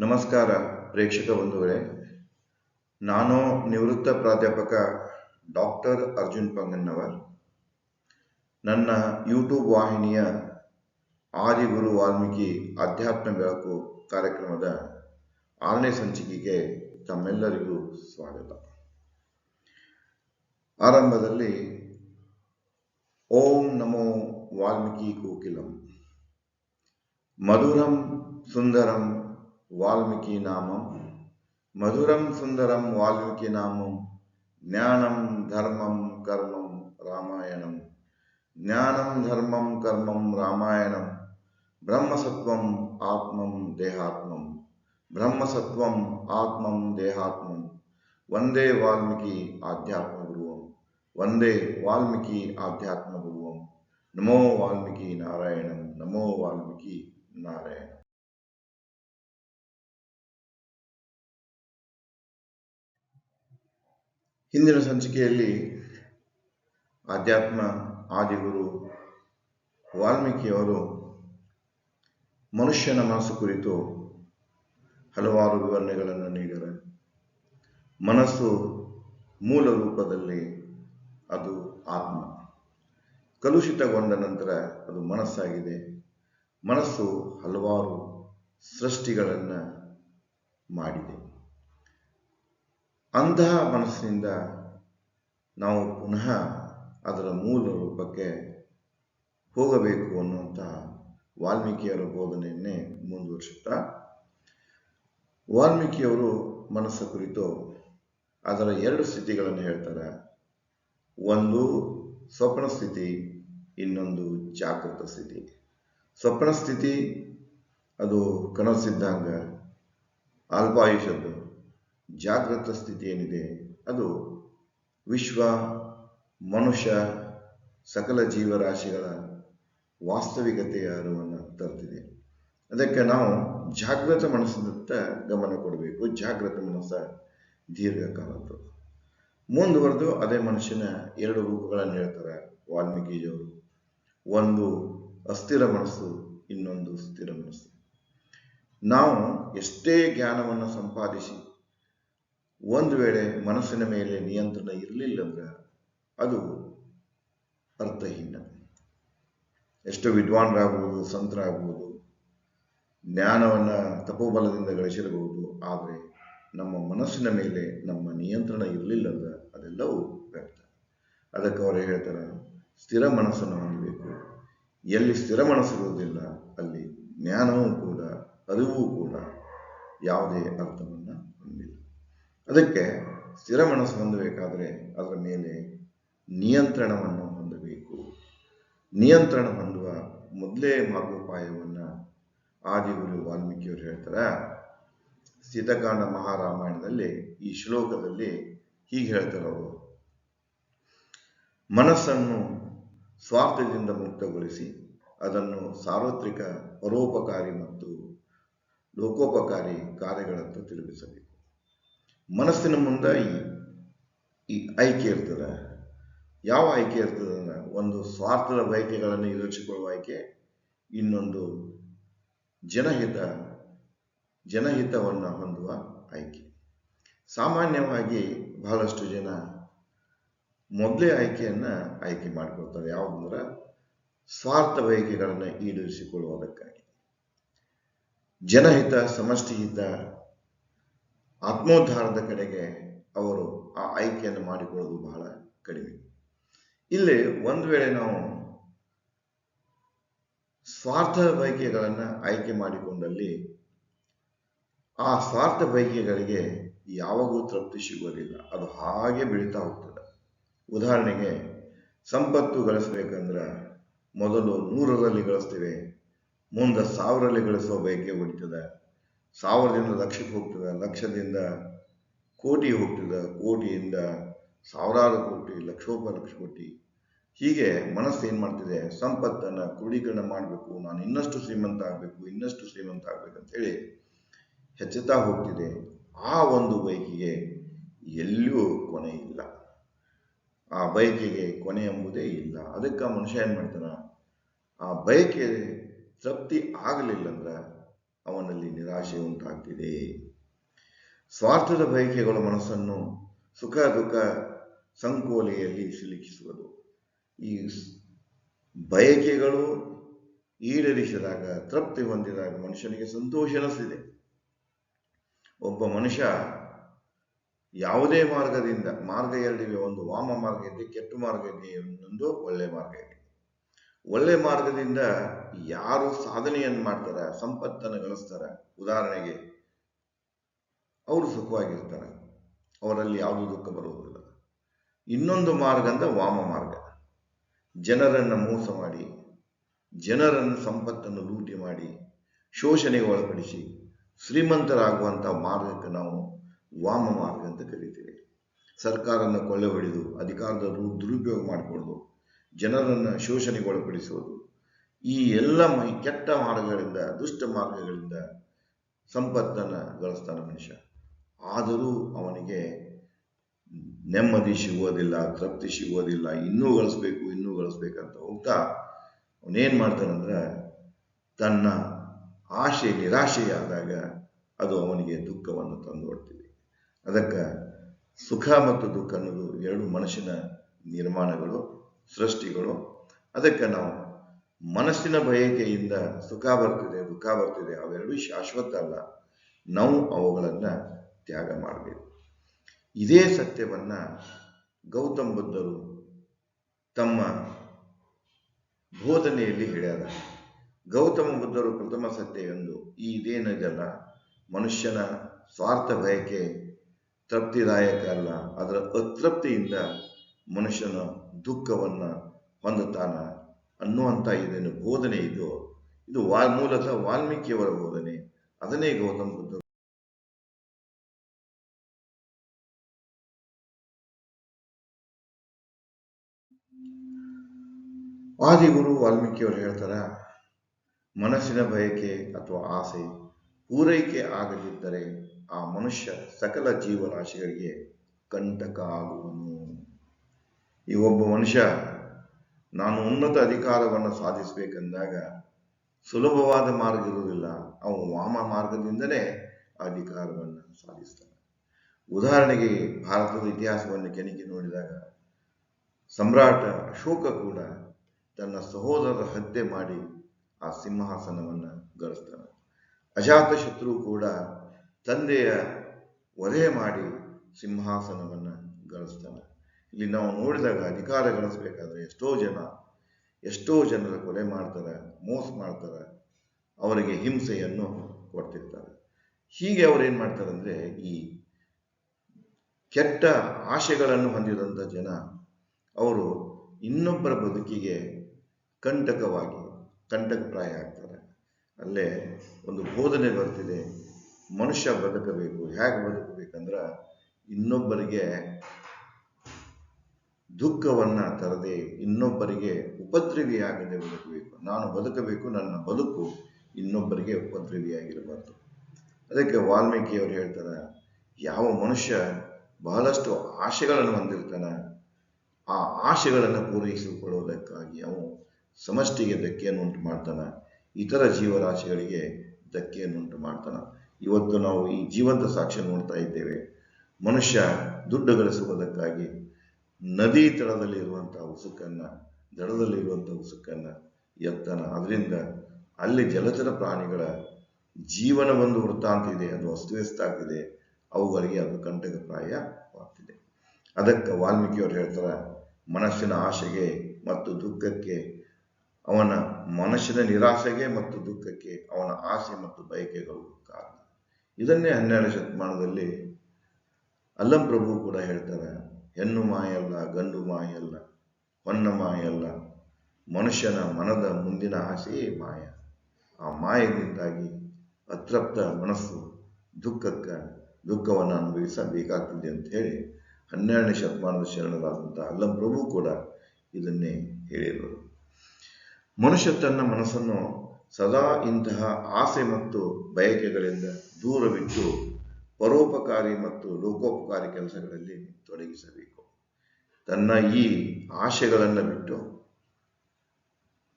ನಮಸ್ಕಾರ ಪ್ರೇಕ್ಷಕ ಬಂಧುಗಳೇ. ನಾನು ನಿವೃತ್ತ ಪ್ರಾಧ್ಯಾಪಕ ಡಾಕ್ಟರ್ ಅರ್ಜುನ್ ಪಂಗನ್ನವರ್. ನನ್ನ ಯೂಟ್ಯೂಬ್ ವಾಹಿನಿಯ ಆದಿಗುರು ವಾಲ್ಮೀಕಿ ಅಧ್ಯಾತ್ಮ ಬೆಳಕು ಕಾರ್ಯಕ್ರಮದ ಆರನೇ ಸಂಚಿಕೆಗೆ ತಮ್ಮೆಲ್ಲರಿಗೂ ಸ್ವಾಗತ. ಆರಂಭದಲ್ಲಿ ಓಂ ನಮೋ ವಾಲ್ಮೀಕಿ ಕೋಕಿಲಂ. ಮಧುರಂ ಸುಂದರಂ ವಾಲ್ಮೀಕಿ ನಾಮಂ ಮಧುರಂ ಸುಂದರಂ ವಾಲ್ಮೀಕಿ ನಾಮಂ ಜ್ಞಾನಂ ಧರ್ಮಂ ಕರ್ಮಂ ರಾಮಾಯಣಂ ಜ್ಞಾನಂ ಧರ್ಮಂ ಕರ್ಮಂ ರಾಮಾಯಣಂ ಬ್ರಹ್ಮಸತ್ವಂ ಆತ್ಮಂ ದೇಹಾತ್ಮಂ ಬ್ರಹ್ಮಸತ್ವಂ ಆತ್ಮಂ ದೇಹಾತ್ಮಂ ವಂದೇ ವಾಲ್ಮೀಕಿ ಆಧ್ಯಾತ್ಮ ಗುರುವಂ ವಂದೇ ವಾಲ್ಮೀಕಿ ಆಧ್ಯಾತ್ಮ ಗುರುವಂ ನಮೋ ವಾಲ್ಮೀಕಿ ನಾರಾಯಣಂ ನಮೋ ಹಿಂದಿನ ಸಂಚಿಕೆಯಲ್ಲಿ ಆಧ್ಯಾತ್ಮ, ಆದಿಗುರು, ವಾಲ್ಮೀಕಿಯವರು ಮನುಷ್ಯನ ಮನಸ್ಸು ಕುರಿತು ಹಲವಾರು ವಿವರಣೆಗಳನ್ನು ನೀಡಿದ್ದಾರೆ. ಮನಸ್ಸು ಮೂಲ ರೂಪದಲ್ಲಿ ಅದು ಆತ್ಮ. ಕಲುಷಿತಗೊಂಡ ನಂತರ ಅದು ಮನಸ್ಸಾಗಿದೆ. ಮನಸ್ಸು ಹಲವಾರು ಸೃಷ್ಟಿಗಳನ್ನು ಮಾಡಿದೆ. ಅಂತಹ ಮನಸ್ಸಿನಿಂದ ನಾವು ಪುನಃ ಅದರ ಮೂಲ ರೂಪಕ್ಕೆ ಹೋಗಬೇಕು ಅನ್ನುವಂತಹ ವಾಲ್ಮೀಕಿಯವರ ಬೋಧನೆಯನ್ನೇ ಮುಂದುವರಿಸುತ್ತಾ, ವಾಲ್ಮೀಕಿಯವರು ಮನಸ್ಸು ಕುರಿತು ಅದರ ಎರಡು ಸ್ಥಿತಿಗಳನ್ನು ಹೇಳ್ತಾರೆ. ಒಂದು ಸ್ವಪ್ನ ಸ್ಥಿತಿ, ಇನ್ನೊಂದು ಜಾಗೃತ ಸ್ಥಿತಿ. ಸ್ವಪ್ನ ಸ್ಥಿತಿ, ಅದು ಕನಸಿದ್ದಂಗ ಅಲ್ಪಾಯುಷದ್ದು ಜಾಗೃತ ಸ್ಥಿತಿ ಏನಿದೆ? ಅದು ವಿಶ್ವ, ಮನುಷ್ಯ, ಸಕಲ ಜೀವರಾಶಿಗಳ ವಾಸ್ತವಿಕತೆಯ ಅರಿವನ್ನು ತರ್ತಿದೆ. ಅದಕ್ಕೆ ನಾವು ಜಾಗೃತ ಮನಸ್ಸಿನತ್ತ ಗಮನ ಕೊಡಬೇಕು. ಜಾಗೃತ ಮನಸ್ಸ ದೀರ್ಘಕಾಲದ್ದು. ಮುಂದುವರೆದು ಅದೇ ಮನುಷ್ಯನ ಎರಡು ರೂಪಗಳನ್ನು ಹೇಳ್ತಾರೆ ವಾಲ್ಮೀಕಿಯವರು. ಒಂದು ಅಸ್ಥಿರ ಮನಸ್ಸು, ಇನ್ನೊಂದು ಸ್ಥಿರ ಮನಸ್ಸು. ನಾವು ಎಷ್ಟೇ ಜ್ಞಾನವನ್ನು ಸಂಪಾದಿಸಿ ಒಂದು ವೇಳೆ ಮನಸ್ಸಿನ ಮೇಲೆ ನಿಯಂತ್ರಣ ಇರಲಿಲ್ಲ ಅಂದ್ರೆ ಅದು ಅರ್ಥಹೀನ. ಎಷ್ಟು ವಿದ್ವಾನ್ರಾಗುವುದು ಸಂತರಾಗುವುದು ಜ್ಞಾನವನ್ನು ತಪೋಬಲದಿಂದ ಗಳಿಸಿರಬಹುದು, ಆದರೆ ನಮ್ಮ ಮನಸ್ಸಿನ ಮೇಲೆ ನಮ್ಮ ನಿಯಂತ್ರಣ ಇರಲಿಲ್ಲ ಅಂದ್ರೆ ಅದೆಲ್ಲವೂ ವ್ಯರ್ಥ. ಅದಕ್ಕೆ ಅವರು ಹೇಳ್ತಾರೆ, ಸ್ಥಿರ ಮನಸ್ಸನ್ನು ಹೊಂದಬೇಕು. ಎಲ್ಲಿ ಸ್ಥಿರ ಮನಸ್ಸಿರುವುದಿಲ್ಲ ಅಲ್ಲಿ ಜ್ಞಾನವೂ ಕೂಡ, ಅರಿವು ಕೂಡ ಯಾವುದೇ ಅರ್ಥವನ್ನು ಅದಕ್ಕೆ ಸ್ಥಿರ ಮನಸ್ಸು ಹೊಂದಬೇಕಾದರೆ ಅದರ ಮೇಲೆ ನಿಯಂತ್ರಣವನ್ನು ಹೊಂದಬೇಕು. ನಿಯಂತ್ರಣ ಹೊಂದುವ ಮೊದಲೇ ಮಾರ್ಗೋಪಾಯವನ್ನು ಆದಿಗುರು ವಾಲ್ಮೀಕಿಯವರು ಹೇಳ್ತಾರೆ ಸ್ಥಿತಕಾಂಡ ಮಹಾರಾಮಾಯಣದಲ್ಲಿ ಈ ಶ್ಲೋಕದಲ್ಲಿ ಹೀಗೆ ಹೇಳ್ತಾರೆ ಅವರು. ಮನಸ್ಸನ್ನು ಸ್ವಾರ್ಥದಿಂದ ಮುಕ್ತಗೊಳಿಸಿ ಅದನ್ನು ಸಾರ್ವತ್ರಿಕ ಪರೋಪಕಾರಿ ಮತ್ತು ಲೋಕೋಪಕಾರಿ ಕಾರ್ಯಗಳತ್ತ ತಿರುಗಿಸಬೇಕು. ಮನಸ್ಸಿನ ಮುಂದೆ ಈ ಆಯ್ಕೆ ಇರ್ತದೆ. ಯಾವ ಆಯ್ಕೆ ಇರ್ತದೆ ಒಂದು ಸ್ವಾರ್ಥದ ಬಯಕೆಗಳನ್ನು ಈಡೇರಿಸಿಕೊಳ್ಳುವ ಆಯ್ಕೆ, ಇನ್ನೊಂದು ಜನಹಿತ, ಜನಹಿತವನ್ನು ಹೊಂದುವ ಆಯ್ಕೆ. ಸಾಮಾನ್ಯವಾಗಿ ಬಹಳಷ್ಟು ಜನ ಮೊದಲೇ ಆಯ್ಕೆಯನ್ನು ಆಯ್ಕೆ ಮಾಡಿಕೊಳ್ತಾರೆ. ಯಾವುದಂದ್ರೆ ಸ್ವಾರ್ಥ ಬಯಕೆಗಳನ್ನು ಈಡೇರಿಸಿಕೊಳ್ಳುವುದಕ್ಕಾಗಿ. ಜನಹಿತ ಸಮಷ್ಟಿ ಹಿತ ಆತ್ಮೋದ್ಧಾರದ ಕಡೆಗೆ ಅವರು ಆ ಆಯ್ಕೆಯನ್ನು ಮಾಡಿಕೊಳ್ಳೋದು ಬಹಳ ಕಡಿಮೆ. ಇಲ್ಲಿ ಒಂದು ವೇಳೆ ನಾವು ಸ್ವಾರ್ಥ ಬಯಕೆಗಳನ್ನು ಆಯ್ಕೆ ಮಾಡಿಕೊಂಡಲ್ಲಿ ಆ ಸ್ವಾರ್ಥ ಬಯಕೆಗಳಿಗೆ ಯಾವಾಗೂ ತೃಪ್ತಿ ಸಿಗೋದಿಲ್ಲ ಅದು ಹಾಗೆ ಬೆಳೀತಾ ಹೋಗ್ತದೆ. ಉದಾಹರಣೆಗೆ ಸಂಪತ್ತು ಗಳಿಸ್ಬೇಕಂದ್ರೆ ಮೊದಲು ನೂರರಲ್ಲಿ ಗಳಿಸ್ತೇವೆ, ಮುಂದೆ ಸಾವಿರಲ್ಲಿ ಗಳಿಸುವ ಬಯಕೆ ಹೊಡಿತದೆ. ಸಾವಿರದಿಂದ ಲಕ್ಷಕ್ಕೆ ಹೋಗ್ತದೆ ಲಕ್ಷದಿಂದ ಕೋಟಿ ಹೋಗ್ತದೆ ಕೋಟಿಯಿಂದ ಸಾವಿರಾರು ಕೋಟಿ ಲಕ್ಷೋಪಲಕ್ಷ ಕೋಟಿ ಹೀಗೆ ಮನಸ್ಸು ಏನು ಮಾಡ್ತಿದೆ? ಸಂಪತ್ತನ್ನು ಕ್ರೋಢೀಕರಣ ಮಾಡಬೇಕು, ನಾನು ಇನ್ನಷ್ಟು ಶ್ರೀಮಂತ ಆಗಬೇಕು, ಇನ್ನಷ್ಟು ಶ್ರೀಮಂತ ಹೇಳಿ ಹೆಚ್ಚುತ್ತಾ ಹೋಗ್ತಿದೆ. ಆ ಒಂದು ಬೈಕಿಗೆ ಎಲ್ಲಿಯೂ ಕೊನೆ ಇಲ್ಲ. ಆ ಬೈಕಿಗೆ ಕೊನೆ ಎಂಬುದೇ ಇಲ್ಲ. ಅದಕ್ಕೆ ಮನುಷ್ಯ ಏನು ಮಾಡ್ತಾನೆ? ಆ ಬೈಕಿಗೆ ತೃಪ್ತಿ ಆಗಲಿಲ್ಲ ಅಂದ್ರೆ ಅವನಲ್ಲಿ ನಿರಾಶೆ ಉಂಟಾಗ್ತಿದೆ. ಸ್ವಾರ್ಥದ ಬಯಕೆಗಳು ಮನಸ್ಸನ್ನು ಸುಖ, ದುಃಖ ಸಂಕೋಲೆಯಲ್ಲಿ ಸಿಲುಕಿಸುವುದು. ಈ ಬಯಕೆಗಳು ಈಡೇರಿಸಿದಾಗ, ತೃಪ್ತಿ ಹೊಂದಿದಾಗ ಮನುಷ್ಯನಿಗೆ ಸಂತೋಷ ಅನಿಸಿದೆ ಒಬ್ಬ ಮನುಷ್ಯ ಯಾವುದೇ ಮಾರ್ಗದಿಂದ, ಮಾರ್ಗ ಎರಡಿವೆ ಒಂದು ವಾಮ ಮಾರ್ಗ ಇದೆ ಕೆಟ್ಟ ಮಾರ್ಗ ಇದೆ ಇನ್ನೊಂದು ಒಳ್ಳೆ ಮಾರ್ಗ ಇದೆ ಒಳ್ಳೆ ಮಾರ್ಗದಿಂದ ಯಾರು ಸಾಧನೆಯನ್ನು ಮಾಡ್ತಾರೆ, ಸಂಪತ್ತನ್ನು ಗಳಿಸ್ತಾರೆ. ಉದಾಹರಣೆಗೆ, ಅವರು ಸುಖವಾಗಿರ್ತಾರೆ. ಅವರಲ್ಲಿ ಯಾವುದೂ ದುಃಖ ಬರುವುದಿಲ್ಲ. ಇನ್ನೊಂದು ಮಾರ್ಗ ಅಂದ್ರೆ ವಾಮ ಮಾರ್ಗ. ಜನರನ್ನು ಮೋಸ ಮಾಡಿ, ಜನರನ್ನು ಸಂಪತ್ತನ್ನು ಲೂಟಿ ಮಾಡಿ ಶೋಷಣೆಗೆ ಒಳಪಡಿಸಿ ಶ್ರೀಮಂತರಾಗುವಂತಹ ಮಾರ್ಗಕ್ಕೆ ನಾವು ವಾಮ ಮಾರ್ಗ ಅಂತ ಕರಿತೀವಿ. ಸರ್ಕಾರನ ಕೊಳ್ಳೆ ಹೊಡೆದು, ಅಧಿಕಾರದ ದುರುಪಯೋಗ ಮಾಡಿಕೊಳ್ಳೋದು ಜನರನ್ನು ಶೋಷಣೆಗೊಳಪಡಿಸುವುದು. ಈ ಎಲ್ಲ ಮೈ, ಕೆಟ್ಟ ಮಾರ್ಗಗಳಿಂದ, ದುಷ್ಟ ಮಾರ್ಗಗಳಿಂದ ಸಂಪತ್ತನ್ನು ಗಳಿಸ್ತಾನೆ ಮನುಷ್ಯ. ಆದರೂ ಅವನಿಗೆ ನೆಮ್ಮದಿ ಸಿಗೋದಿಲ್ಲ ತೃಪ್ತಿ ಸಿಗೋದಿಲ್ಲ ಇನ್ನೂ ಗಳಿಸ್ಬೇಕು, ಇನ್ನೂ ಗಳಿಸ್ಬೇಕಂತ ಹೋಗ್ತಾ ಅವನೇನು ಮಾಡ್ತಾನಂದ್ರೆ ತನ್ನ ಆಶೆ, ನಿರಾಶೆಯಾದಾಗ ಅದು ಅವನಿಗೆ ದುಃಖವನ್ನು ತಂದು ತಂದುಕೊಡ್ತಿದೆ ಅದಕ್ಕೆ ಸುಖ ಮತ್ತು ದುಃಖ ಅನ್ನೋದು ಎರಡು ಮನುಷ್ಯನ ನಿರ್ಮಾಣಗಳು. ಸೃಷ್ಟಿಗಳು. ಅದಕ್ಕೆ ನಾವು ಮನಸ್ಸಿನ ಬಯಕೆಯಿಂದ ಸುಖ ಬರ್ತಿದೆ, ದುಃಖ ಬರ್ತಿದೆ, ಅವೆರಡು ಶಾಶ್ವತ ಅಲ್ಲ. ನಾವು ಅವುಗಳನ್ನು ತ್ಯಾಗ ಮಾಡಬೇಕು. ಇದೇ ಸತ್ಯವನ್ನ ಗೌತಮ್ ಬುದ್ಧರು ತಮ್ಮ ಬೋಧನೆಯಲ್ಲಿ ಹೇಳ್ಯಾರ. ಗೌತಮ ಬುದ್ಧರು ಪ್ರಥಮ ಸತ್ಯ ಎಂದು. ಈ ಇದೇನಿದೆಲ್ಲ ಮನುಷ್ಯನ ಸ್ವಾರ್ಥ ಬಯಕೆ ತೃಪ್ತಿದಾಯಕ ಅಲ್ಲ. ಅದರ ಅತೃಪ್ತಿಯಿಂದ ಮನುಷ್ಯನ ದುಃಖವನ್ನ ಹೊಂದುತ್ತಾನ ಅನ್ನುವಂಥ ಇದೇನು ಬೋಧನೆ ಇದು. ಇದು ವಾ, ಮೂಲತಃ ವಾಲ್ಮೀಕಿಯವರ ಬೋಧನೆ. ಅದನ್ನೇ ಗೌತಮ ಬುದ್ಧರು ಆದಿಗುರು ವಾಲ್ಮೀಕಿಯವರು ಹೇಳ್ತಾರ, ಮನಸ್ಸಿನ ಬಯಕೆ ಅಥವಾ ಆಸೆ ಪೂರೈಕೆ ಆಗದಿದ್ದರೆ ಆ ಮನುಷ್ಯ ಸಕಲ ಜೀವರಾಶಿಗಳಿಗೆ ಕಂಟಕ ಆಗುವನು. ಈ ಒಬ್ಬ ಮನುಷ್ಯ, ನಾನು ಉನ್ನತ ಅಧಿಕಾರವನ್ನು ಸಾಧಿಸಬೇಕೆಂದಾಗ ಸುಲಭವಾದ ಮಾರ್ಗ ಇರುವುದಿಲ್ಲ. ಅವನು ವಾಮ ಮಾರ್ಗದಿಂದಲೇ ಅಧಿಕಾರವನ್ನು ಸಾಧಿಸ್ತಾನೆ. ಉದಾಹರಣೆಗೆ, ಭಾರತದ ಇತಿಹಾಸವನ್ನು ಕೆಣಕಿ ನೋಡಿದಾಗ ಸಮ್ರಾಟ ಅಶೋಕ ಕೂಡ ತನ್ನ ಸಹೋದರರ ಹತ್ಯೆ ಮಾಡಿ ಆ ಸಿಂಹಾಸನವನ್ನು ಗಳಿಸ್ತಾನೆ. ಅಜಾತ ಶತ್ರು ಕೂಡ ತಂದೆಯ ವಧೆ ಮಾಡಿ ಸಿಂಹಾಸನವನ್ನು ಗಳಿಸ್ತಾನೆ. ಇಲ್ಲಿ ನಾವು ನೋಡಿದಾಗ ಅಧಿಕಾರ ಗಳಿಸ್ಬೇಕಾದ್ರೆ ಎಷ್ಟೋ ಜನ, ಎಷ್ಟೋ ಜನರ ಕೊಲೆ ಮಾಡ್ತಾರೆ, ಮೋಸ ಮಾಡ್ತಾರೆ, ಅವರಿಗೆ ಹಿಂಸೆಯನ್ನು ಕೊಡ್ತಿರ್ತಾರೆ. ಹೀಗೆ ಅವ್ರು ಏನು ಮಾಡ್ತಾರೆ ಅಂದರೆ ಈ ಕೆಟ್ಟ ಆಶೆಗಳನ್ನು ಹೊಂದಿದಂಥ ಜನ, ಅವರು ಇನ್ನೊಬ್ಬರ ಬದುಕಿಗೆ ಕಂಟಕವಾಗಿ, ಕಂಟಕಪ್ರಾಯ ಆಗ್ತಾರೆ. ಅಲ್ಲೇ ಒಂದು ಬೋಧನೆ ಬರ್ತಿದೆ, ಮನುಷ್ಯ ಬದುಕಬೇಕು, ಹೇಗೆ ಬದುಕಬೇಕಂದ್ರೆ ಇನ್ನೊಬ್ಬರಿಗೆ ದುಃಖವನ್ನ ತರದೆ ಇನ್ನೊಬ್ಬರಿಗೆ ಉಪದ್ರವಿಯಾಗದೆ ಬದುಕಬೇಕು. ನಾನು ಬದುಕಬೇಕು, ನನ್ನ ಬದುಕು ಇನ್ನೊಬ್ಬರಿಗೆ ಉಪದ್ರವಿಯಾಗಿರಬಾರ್ದು. ಅದಕ್ಕೆ ವಾಲ್ಮೀಕಿಯವರು ಹೇಳ್ತಾರೆ, ಯಾವ ಮನುಷ್ಯ ಬಹಳಷ್ಟು ಆಶೆಗಳನ್ನು ಹೊಂದಿರ್ತಾನೆ, ಆ ಆಶೆಗಳನ್ನು ಪೂರೈಸಿಕೊಳ್ಳುವುದಕ್ಕಾಗಿ ಅವನು ಸಮಷ್ಟಿಗೆ ಧಕ್ಕೆಯನ್ನು ಉಂಟು ಮಾಡ್ತಾನೆ ಇತರ ಜೀವರಾಶಿಗಳಿಗೆ ಧಕ್ಕೆಯನ್ನು ಉಂಟು ಮಾಡ್ತಾನೆ ಇವತ್ತು ನಾವು ಈ ಜೀವಂತ ಸಾಕ್ಷ್ಯ ನೋಡ್ತಾ ಇದ್ದೇವೆ. ಮನುಷ್ಯ ದುಡ್ಡು ಗಳಿಸುವುದಕ್ಕಾಗಿ ನದಿ ತಳದಲ್ಲಿ ಇರುವಂತಹ ಉಸುಕನ್ನ ದಡದಲ್ಲಿರುವಂತಹ ಉಸುಕನ್ನ ಎತ್ತನ. ಅದರಿಂದ ಅಲ್ಲಿ ಜಲಚರ ಪ್ರಾಣಿಗಳ ಜೀವನ ಒಂದು ವೃತ್ತಾಂತ ಇದೆ, ಅದು ಅಸ್ತವ್ಯಸ್ತ ಆಗ್ತಿದೆ ಅವುಗಳಿಗೆ ಅದು ಕಂಟಕಪ್ರಾಯವಾಗ್ತಿದೆ ಅದಕ್ಕೆ ವಾಲ್ಮೀಕಿಯವರು ಹೇಳ್ತಾರೆ, ಮನಸ್ಸಿನ ಆಶೆಗೆ ಮತ್ತು ದುಃಖಕ್ಕೆ ಅವನ ಮನಸ್ಸಿನ ನಿರಾಸೆಗೆ ಮತ್ತು ದುಃಖಕ್ಕೆ ಅವನ ಆಸೆ ಮತ್ತು ಬಯಕೆಗಳು ಕಾರಣ. ಇದನ್ನೇ ಹನ್ನೆರಡು ಶತಮಾನದಲ್ಲಿ ಅಲ್ಲಂ ಪ್ರಭು ಕೂಡ ಹೇಳ್ತಾರೆ ಹೆಣ್ಣು ಮಾಯಲ್ಲ, ಗಂಡು ಮಾಯಲ್ಲ ಹೊನ್ನ ಮಾಯಲ್ಲ, ಮನುಷ್ಯನ ಮನದ ಮುಂದಿನ ಆಸೆಯೇ ಮಾಯ. ಆ ಮಾಯದಿಂದಾಗಿ ಅತೃಪ್ತ ಮನಸ್ಸು ದುಃಖಕ್ಕೆ ದುಃಖವನ್ನು ಅನುಭವಿಸಬೇಕಾಗ್ತದೆ ಅಂತ ಹೇಳಿ ಹನ್ನೆರಡನೇ ಶತಮಾನದ ಶರಣರಾದಂಥ ಅಲ್ಲಂ ಪ್ರಭು ಕೂಡ ಇದನ್ನೇ ಹೇಳಿದರು ಮನುಷ್ಯ ತನ್ನ ಮನಸ್ಸನ್ನು ಸದಾ ಇಂತಹ ಆಸೆ ಮತ್ತು ಬಯಕೆಗಳಿಂದ ದೂರವಿಟ್ಟು ಪರೋಪಕಾರಿ ಮತ್ತು ಲೋಕೋಪಕಾರಿ ಕೆಲಸಗಳಲ್ಲಿ ತೊಡಗಿಸಬೇಕು. ತನ್ನ ಈ ಆಶೆಗಳನ್ನು ಬಿಟ್ಟು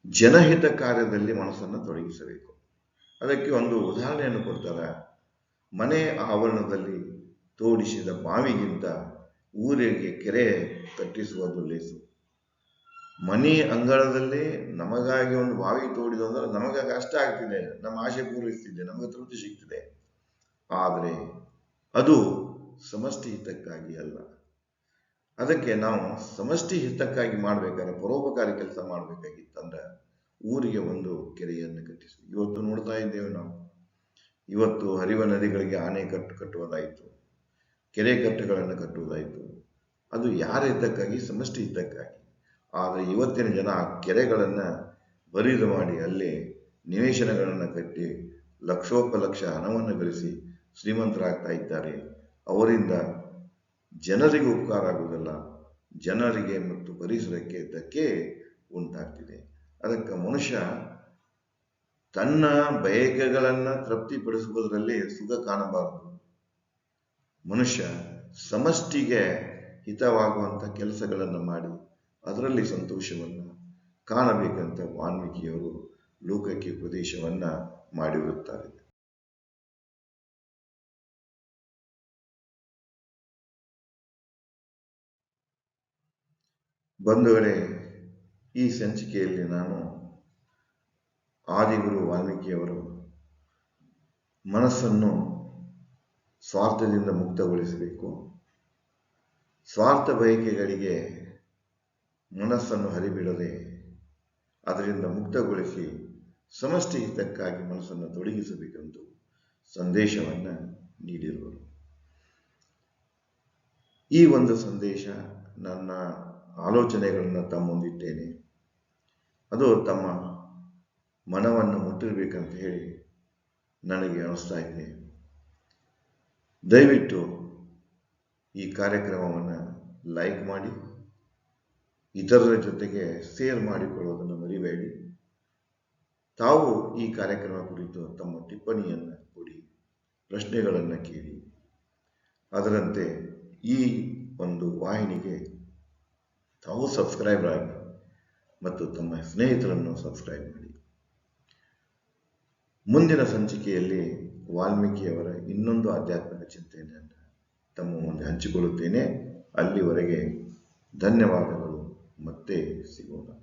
ಜನಹಿತ ಕಾರ್ಯದಲ್ಲಿ ಮನಸ್ಸನ್ನು ತೊಡಗಿಸಬೇಕು. ಅದಕ್ಕೆ ಒಂದು ಉದಾಹರಣೆಯನ್ನು ಕೊಡ್ತಾರೆ. ಮನೆ ಆವರಣದಲ್ಲಿ ತೋಡಿಸಿದ ಬಾವಿಗಿಂತ ಊರಿಗೆ ಕೆರೆ ಕಟ್ಟಿಸುವುದು ಲೇಸು. ಮನೆ ಅಂಗಳದಲ್ಲಿ ನಮಗಾಗಿ ಒಂದು ಬಾವಿ ತೋಡಿದು ಅಂದ್ರೆ ನಮಗೆ ಕಷ್ಟ ಆಗ್ತಿದೆ. ನಮ್ಮ ಆಸೆ ಪೂರೈಸ್ತಿದೆ. ನಮಗೆ ತೃಪ್ತಿ ಸಿಗ್ತಿದೆ. ಆದರೆ ಅದು ಸಮಷ್ಟಿ ಹಿತಕ್ಕಾಗಿ ಅಲ್ಲ. ಅದಕ್ಕೆ ನಾವು ಸಮಷ್ಟಿ ಹಿತಕ್ಕಾಗಿ ಮಾಡಬೇಕಾದ್ರೆ ಪರೋಪಕಾರಿ ಕೆಲಸ ಮಾಡಬೇಕಾಗಿತ್ತಂದ್ರೆ ಊರಿಗೆ ಒಂದು ಕೆರೆಯನ್ನು ಕಟ್ಟಿಸಿ ಇವತ್ತು ನೋಡ್ತಾ ಇದ್ದೇವೆ ನಾವು. ಇವತ್ತು ಹರಿವ ನದಿಗಳಿಗೆ ಆನೆ ಕಟ್ಟು ಕಟ್ಟುವುದಾಯಿತು, ಕೆರೆ ಕಟ್ಟೆಗಳನ್ನು ಕಟ್ಟುವುದಾಯಿತು. ಅದು ಯಾರ ಇದ್ದಕ್ಕಾಗಿ ಸಮಷ್ಟಿ ಹಿತಕ್ಕಾಗಿ. ಆದರೆ ಇವತ್ತಿನ ಜನ ಆ ಕೆರೆಗಳನ್ನು ಬರಿದು ಮಾಡಿ ಅಲ್ಲಿ ನಿವೇಶನಗಳನ್ನು ಕಟ್ಟಿ ಲಕ್ಷೋಪಲಕ್ಷ ಹಣವನ್ನು ಗಳಿಸಿ ಶ್ರೀಮಂತರಾಗ್ತಾ ಇದ್ದಾರೆ. ಅವರಿಂದ ಜನರಿಗೆ ಉಪಕಾರ ಆಗುವುದಲ್ಲ ಜನರಿಗೆ ಮತ್ತು ಪರಿಸರಕ್ಕೆ ಧಕ್ಕೆ ಉಂಟಾಗ್ತಿದೆ. ಅದಕ್ಕೆ ಮನುಷ್ಯ ತನ್ನ ಬಯಕೆಗಳನ್ನು ತೃಪ್ತಿಪಡಿಸುವುದರಲ್ಲಿ ಸುಖ ಕಾಣಬಾರದು. ಮನುಷ್ಯ ಸಮಷ್ಟಿಗೆ ಹಿತವಾಗುವಂಥ ಕೆಲಸಗಳನ್ನು ಮಾಡಿ ಅದರಲ್ಲಿ ಸಂತೋಷವನ್ನು ಕಾಣಬೇಕಂತ ವಾಲ್ಮೀಕಿಯವರು ಲೋಕಕ್ಕೆ ಉಪದೇಶವನ್ನು ಮಾಡಿರುತ್ತಾರೆ. ಬಂಧುಗಳೇ, ಈ ಸಂಚಿಕೆಯಲ್ಲಿ ನಾನು ಆದಿಗುರು ವಾಲ್ಮೀಕಿಯವರು ಮನಸ್ಸನ್ನು ಸ್ವಾರ್ಥದಿಂದ ಮುಕ್ತಗೊಳಿಸಬೇಕು. ಸ್ವಾರ್ಥ ಬಯಕೆಗಳಿಗೆ ಮನಸ್ಸನ್ನು ಹರಿಬಿಡದೆ ಅದರಿಂದ ಮುಕ್ತಗೊಳಿಸಿ ಸಮಷ್ಟಿ ಹಿತಕ್ಕಾಗಿ ಮನಸ್ಸನ್ನು ತೊಡಗಿಸಬೇಕೆಂದು ಸಂದೇಶವನ್ನು ನೀಡಿರುವರು. ಈ ಒಂದು ಸಂದೇಶ ನನ್ನ ಆಲೋಚನೆಗಳನ್ನು ತಮ್ಮ ಅದು ತಮ್ಮ ಮನವನ್ನು ಮುಟ್ಟಿರಬೇಕಂತ ಹೇಳಿ ನನಗೆ ಅನಿಸ್ತಾ ಇದೆ. ದಯವಿಟ್ಟು ಈ ಕಾರ್ಯಕ್ರಮವನ್ನು ಲೈಕ್ ಮಾಡಿ ಇತರರ ಜೊತೆಗೆ ಶೇರ್ ಮಾಡಿಕೊಳ್ಳುವುದನ್ನು ಮರಿಬೇಡಿ. ತಾವು ಈ ಕಾರ್ಯಕ್ರಮ ಕುರಿತು ತಮ್ಮ ಟಿಪ್ಪಣಿಯನ್ನು ಕೊಡಿ, ಪ್ರಶ್ನೆಗಳನ್ನು ಕೇಳಿ. ಅದರಂತೆ ಈ ಒಂದು ವಾಹಿನಿಗೆ ತಾವು ಸಬ್ಸ್ಕ್ರೈಬ್ ಆಗಿ ಮತ್ತು ತಮ್ಮ ಸ್ನೇಹಿತರನ್ನು ಸಬ್ಸ್ಕ್ರೈಬ್ ಮಾಡಿ. ಮುಂದಿನ ಸಂಚಿಕೆಯಲ್ಲಿ ವಾಲ್ಮೀಕಿಯವರ ಇನ್ನೊಂದು ಆಧ್ಯಾತ್ಮಿಕ ಚಿಂತನೆಯನ್ನು ತಮ್ಮ ಮುಂದೆ ಹಂಚಿಕೊಳ್ಳುತ್ತೇನೆ. ಅಲ್ಲಿವರೆಗೆ ಧನ್ಯವಾದಗಳು. ಮತ್ತೆ ಸಿಗೋಣ.